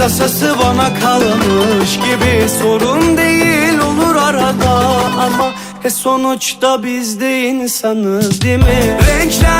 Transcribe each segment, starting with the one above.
tasası bana kalmış gibi Sorun değil olur arada ama e sonuçta biz de insanız değil mi? Renklensin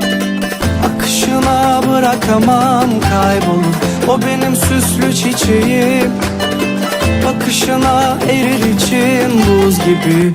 Akışına bırakamam kaybolur O benim süslü çiçeğim. Bakışına erir içim buz gibi